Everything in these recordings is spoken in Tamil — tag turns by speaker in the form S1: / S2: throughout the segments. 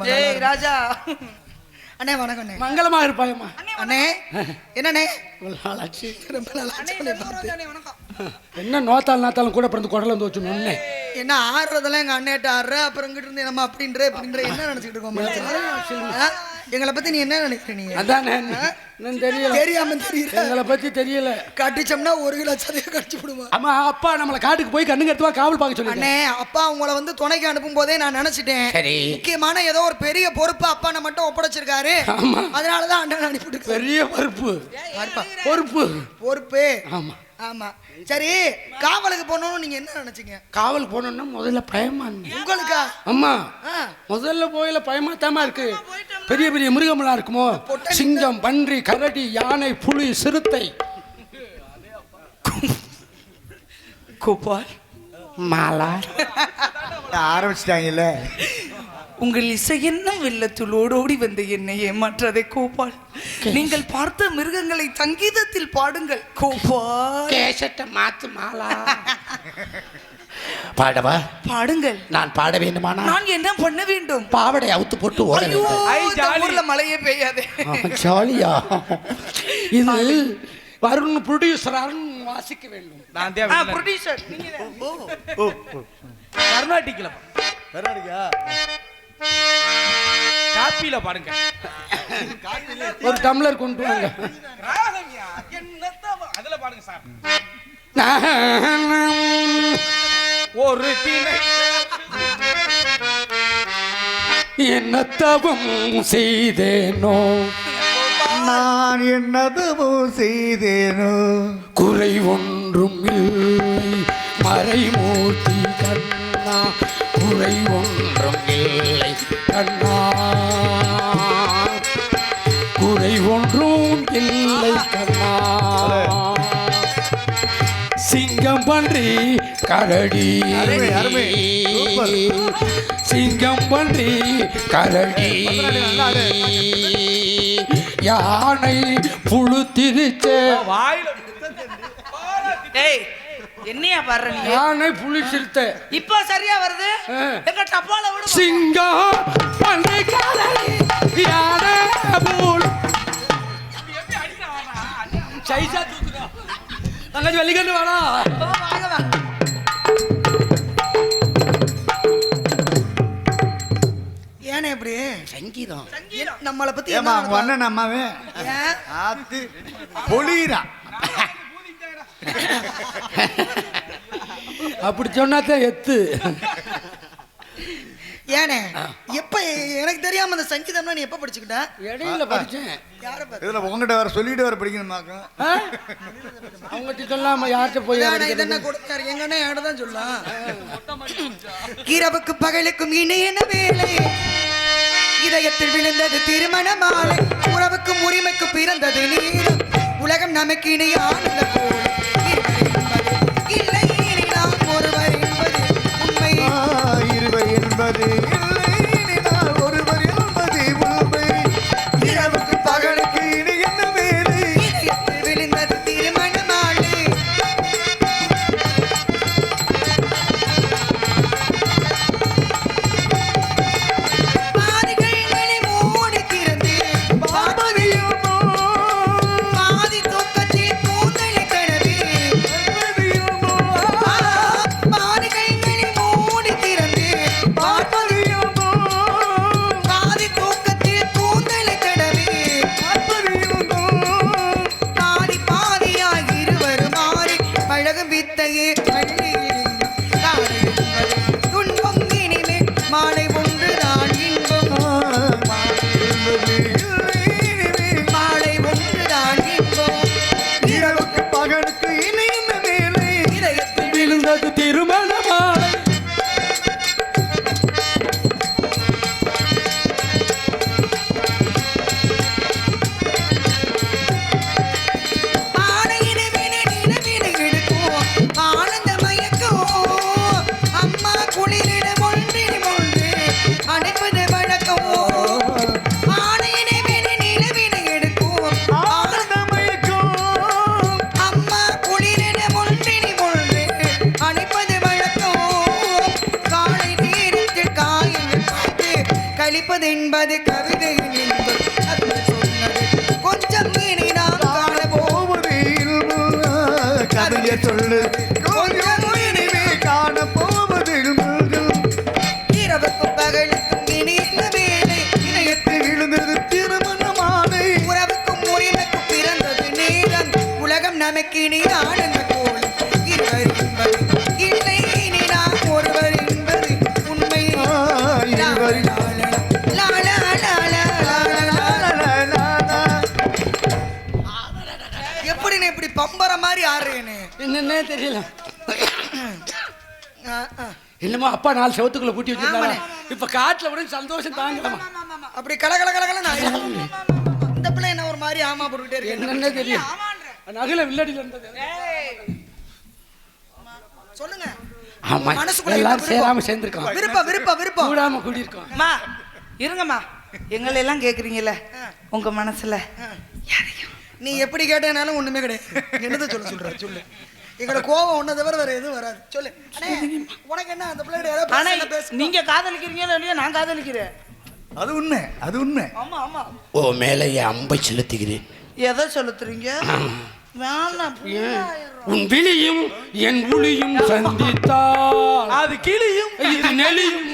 S1: இருமா
S2: ஏய் ராஜா.
S1: அண்ணே வணக்கம் அண்ணே.
S3: மங்களமா இருப்பாயம்மா.
S1: அண்ணே என்னண்ணே?
S3: நாளாச்சு.
S1: ரொம்ப பார்த்து.
S3: என்ன நோத்தால் நாத்தாலும் கூட பிறந்து குடல வந்து வச்சு நொன்னே.
S1: என்ன ஆடுறதெல்லாம் எங்க அண்ணேட்ட ஆடுற அப்புறம் இங்கிட்டு இருந்து நம்ம அப்படின்ற இப்படின்ற என்ன நினைச்சிட்டு இருக்கோம்? எங்களை பத்தி நீ என்ன நினைக்கிற நீ
S3: அதானே தெரியல.
S1: தெரியாம தெரியல
S3: எங்களை பத்தி தெரியல.
S1: கட்டிச்சோம்னா ஒரு கிலோ சதையை கடிச்சு விடுவோம்
S3: அம்மா அப்பா நம்மளை காட்டுக்கு போய் கண்ணுங்க எடுத்து வா, காவல் பார்க்க சொல்லி
S1: அண்ணே அப்பா உங்களை வந்து துணைக்கு அனுப்பும் போதே நான் நினைச்சிட்டேன்.
S3: சரி.
S1: முக்கியமான ஏதோ ஒரு பெரிய பொறுப்பு அப்பா நம்ம மட்டும் ஒப்படைச்சிருக்காரு.
S3: ஆமா.
S1: அதனாலதான் அண்ணன் அனுப்பிட்டு
S3: பெரிய பொறுப்பு. பொறுப்பு.
S1: பொறுப்பு.
S3: ஆமா.
S1: ஆமா. சரி காவலுக்கு போகணும்னு நீங்க என்ன நினைச்சீங்க?
S3: காவல் போனோம்னா முதல்ல பயமா
S1: உங்களுக்கா?
S3: அம்மா
S1: ஆ.
S3: முதல்ல போயில பயமாத்தாம இருக்கு. பெரிய பெரிய மிருகமெல்லாம் இருக்குமோ? சிங்கம் பன்றி கரடி யானை புலி சிறுத்தை.
S2: கோபால்
S3: மாலார்
S4: ஆரம்பிச்சிட்டாங்கல்ல?
S2: உங்கள் இசையென்னும் வெள்ளத்தில் ஓடோடி வந்த என்னை ஏமாற்றாதே கோபால். நீங்கள் பார்த்த மிருகங்களை சங்கீதத்தில் பாடுங்கள் கோபால்.
S3: கேசட்ட மாத்து மாலா. பாடவா?
S2: பாடுங்கள்.
S3: நான் பாட வேண்டுமானா?
S2: நான் என்ன பண்ண வேண்டும்?
S3: பாவடை அவுத்து போட்டு ஓட வேண்டும்.
S2: இந்த ஊர்ல மழையே பெய்யாதே.
S3: ஆ, ஜாலியா? இது வருண் ப்ரொடியூசர் அருண் வாசிக்க வேண்டும்.
S5: நான்
S2: ப்ரொடியூசர்.
S5: கர்நாடிக்ல
S4: கர்நாடகா
S5: காப்பியில பாருங்க.
S3: ஒரு டம்ளர் கொண்டு வாங்க.
S5: அதுல பாருங்க சார். ஒரு
S3: என்ன தவம் செய்தேனோ?
S4: நான் என்னதுமோ செய்தேனோ?
S3: குறை ஒன்றும் இல்லை. மறைமூர்த்தி கண்ணா குறை ஒன்றும் இல்லை. பன்றி கரடி. சிங்கம் பன்றி கரடி. யானை புழுத்திருச்ச.
S5: வாயில
S2: ஏய் என்னையா நீ?
S3: யானை புலி சிறுத்தை
S2: இப்போ சரியா வருது. எங்க டப்பால விடு
S3: சிங்கம் பன்றி கரடி. யானை சைஸா தூக்குதா தங்கச்சி வெள்ளிக்கண்டு வேணா
S2: வாங்க வா
S1: ஏனே இப்படி?
S3: சங்கீதம்.
S1: நம்மளை பத்தி
S4: ஏமா அவங்க அண்ணன் அம்மாவே? ஆத்து. பொழியிறான்
S3: அப்படி சொன்னாதான் எத்து.
S1: ஏனே? எப்ப எனக்கு தெரியாம அந்த சங்கீதம்னா நீ எப்ப படிச்சுக்கிட்ட?
S3: இடையில படிச்சேன்.
S1: யார பார்த்து?
S4: இதுல உங்ககிட்ட வேற சொல்லிட்டு வேற படிக்கணுமாக்கும்?
S3: அவங்ககிட்ட சொல்லாம யார்கிட்ட போய்
S1: ஏன்னா, இது என்ன கொடுத்தாரு? எங்க அண்ணன் என்கிட்ட தான் சொல்லலாம் இரவுக்கு பகலுக்கும் இணையன வேலை? இதயத்தில் விழுந்தது திருமண மாலை உறவுக்கும் உரிமைக்கு பிறந்தது நீரம் உலகம் நமக்கு இணையானது போல. இருவர் எனது திருமண என்பது கவிதையின் என்பது அது சொன்னது கொஞ்சம் இனி நாம் காண
S4: போவது கதையை சொல்லு. கொஞ்சம் இனிமே காண போவது
S1: இரவுக்கும் பகலுக்கும் இனி வேலை
S4: விழுந்தது
S1: உறவுக்கும் உரிமைக்கும் பிறந்தது நேரம். உலகம் நமக்கு இனி ஆனந்த கோலம். இருவர் இல்லை இனி
S3: என்னன்னே தெரியல. என்னமோ அப்பா நாலு செவத்துக்குள்ள பூட்டி வச்சிருந்தாங்க. இப்ப காட்டுல விட சந்தோஷம் தாங்கலாமா
S1: அப்படி கல கல கல ஆயிடும். இந்த பிள்ளை என்ன ஒரு மாதிரி ஆமா போட்டுக்கிட்டே இருக்கு.
S3: என்னன்னே தெரியும் நகல வில்லடியில இருந்தது
S1: சொல்லுங்க.
S3: ஆமா
S1: மனசுக்குள்ள விருப்பம்?
S3: சேராம சேர்ந்திருக்கோம்
S1: விருப்பம் விருப்பம் விருப்பம்.
S3: கூடாம கூடியிருக்கோம்.
S2: அம்மா இருங்கம்மா. எங்களை எல்லாம் கேக்குறீங்கல்ல? உங்க மனசுல யாரையும்?
S1: நீ எப்படி கேட்டனாலும் ஒண்ணுமே கிடையாது. என்னத சொல்ல சொல்ற? சொல்லு. எங்களோட கோவம் ஒன்றை தவிர வேற எதுவும் வராது. சொல்லு. அண்ணே, உனக்கு என்ன? அந்த பிள்ளைகிட்ட ஏதாவது
S2: ஆனா
S1: பேச
S2: நீங்க காதலிக்கிறீங்களோ இல்லையோ நான் காதலிக்கிறேன்.
S4: அது உண்மை அது உண்மை.
S2: ஆமா ஆமா.
S3: ஓ மேலே என் அம்பை செலுத்துகிறேன்.
S2: எதை சொல்லுத்துறீங்க வேணாம்
S3: உன் விழியும் என் உளியும் சந்தித்தால்.
S2: அது கிளியும்.
S3: இது நெளியும்.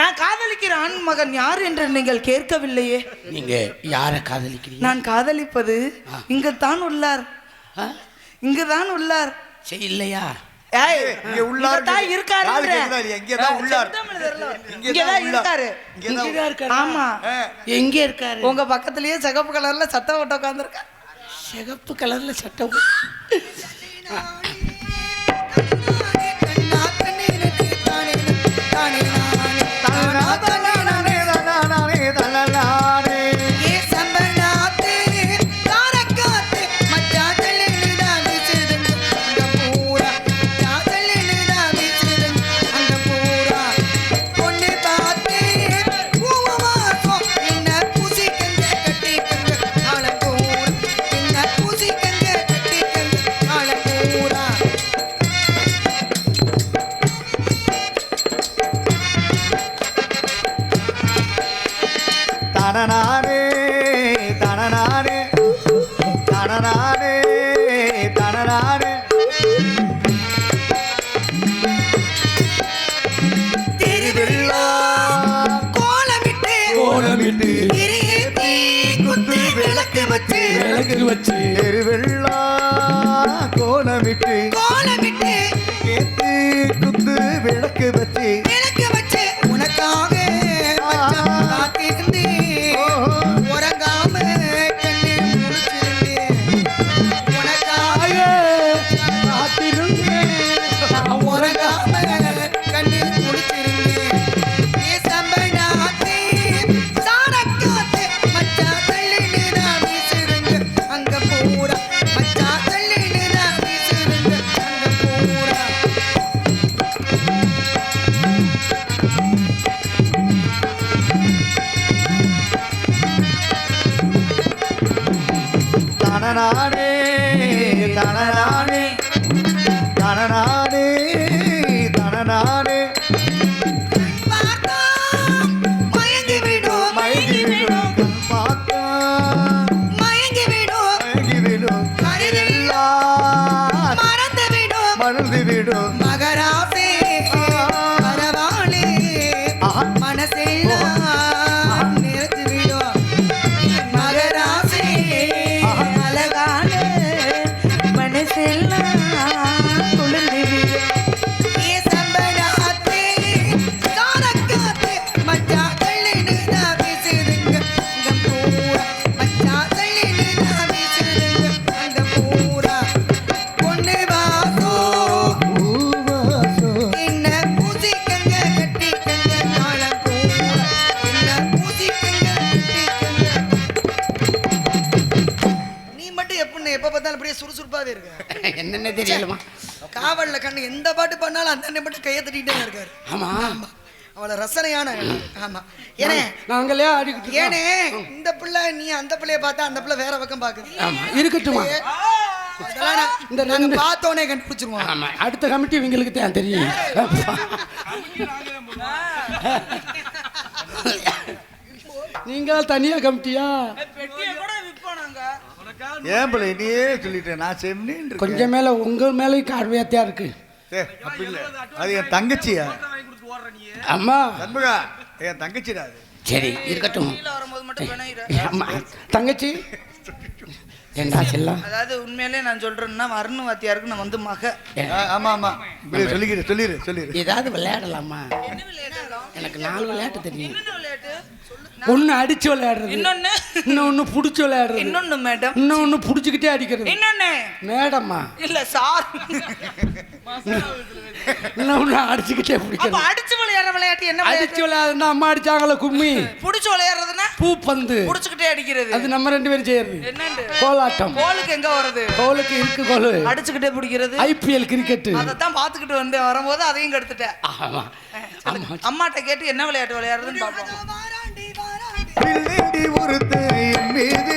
S2: நான் காதலிக்கிற ஆண் மகன் யார் என்று நீங்கள் கேட்கவில்லையே.
S3: நீங்க யார காதலிக்கிறீங்க?
S2: நான் காதலிப்பது இங்கத்தான் உள்ளார்.
S3: ஆ?
S2: இங்கதான் உள்ளார்
S3: சரி இல்லையா?
S4: இங்க
S2: உங்க பக்கத்துலயே சிகப்பு கலர்ல சட்டை போட்டு உட்காந்துருக்க
S3: சிகப்பு கலர்ல சட்டை
S1: வச்சு.
S4: திருவிழா
S1: அவளை ரசனையான ஆமா. ஏனே
S3: நாங்களே ஆடிக்கிட்டு.
S1: ஏனே இந்த பிள்ளை நீ அந்த பிள்ளைய பார்த்தா அந்த பிள்ளை வேற பக்கம் பாக்குது
S3: ஆமா இருக்கட்டுமா
S1: நான்-
S3: இந்த
S1: நாங்க பார்த்தோன்னே கண்டுபிடிச்சிருவோம்.
S3: ஆமா அடுத்த கமிட்டி இவங்களுக்கு தான் தெரியும். நீங்க தனியா கமிட்டியா?
S4: ஏன் பிள்ளை நீயே சொல்லிட்டேன். நான் செம்னின்னு
S3: கொஞ்சம் மேல உங்க மேல கார்வியாத்தியா இருக்கு.
S4: ஏ அப்படி இல்லை. அது என் தங்கச்சியா
S5: வாங்கி கொடுத்து ஓடுற நீ
S3: அம்மா.
S4: சண்முகா என் தங்கச்சிடா அது.
S3: சரி இருக்கட்டும். அம்மா தங்கச்சி. என்ன செல்லம்
S2: அதாவது உண்மையிலே நான் சொல்றேன்னா அருண் வாத்தியாருக்கு நான் வந்து மக.
S4: ஆமா ஆமா. இப்படி சொல்லிக்கிடு சொல்லிடு சொல்லிடு
S3: ஏதாவது விளையாடலாமா?
S2: என்ன விளையாடலாம்
S3: எனக்கு நாலு விளையாட்டு தெரியும்.
S2: என்ன விளையாட்டு?
S3: ஒண்ணு அடிச்சு விளையாடுறது.
S2: இன்னொன்னு?
S3: இன்னொன்னு புடிச்சு விளையாடுறது.
S2: இன்னொன்னு மேடம்.
S3: இன்னொன்னு புடிச்சுக்கிட்டே அடிக்கிறது.
S2: இன்னொன்னு?
S3: மேடம்மா.
S2: இல்ல சார்.
S3: அடிச்சுக்கிட்டே பிடிக்கிறது
S2: அடிச்சு விளையாடுற விளையாட்டு என்ன
S3: அடிச்சு விளையாடுனா அம்மா அடிச்சாங்களே கும்மி.
S2: புடிச்சு விளையாடுறதுன்னா
S3: பூப்பந்து.
S2: புடிச்சுக்கிட்டே அடிக்கிறது.
S3: அது நம்ம ரெண்டு பேரும் செய்யறது. கோலாட்டம்.
S2: கோலுக்கு எங்க வருது
S3: கோலுக்கு இருக்கு கோலு.
S2: அடிச்சுக்கிட்டே பிடிக்கிறது.
S3: ஐபிஎல் கிரிக்கெட்
S2: அதைத்தான் பாத்துக்கிட்டு வந்து வரும்போது அதையும் கெடுத்துட்டேன்
S3: ஆமா.
S2: அம்மாட்ட கேட்டு என்ன விளையாட்டு விளையாடுறதுன்னு பார்ப்போம்.
S4: மீது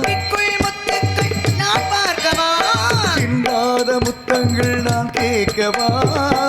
S4: கேட்கவா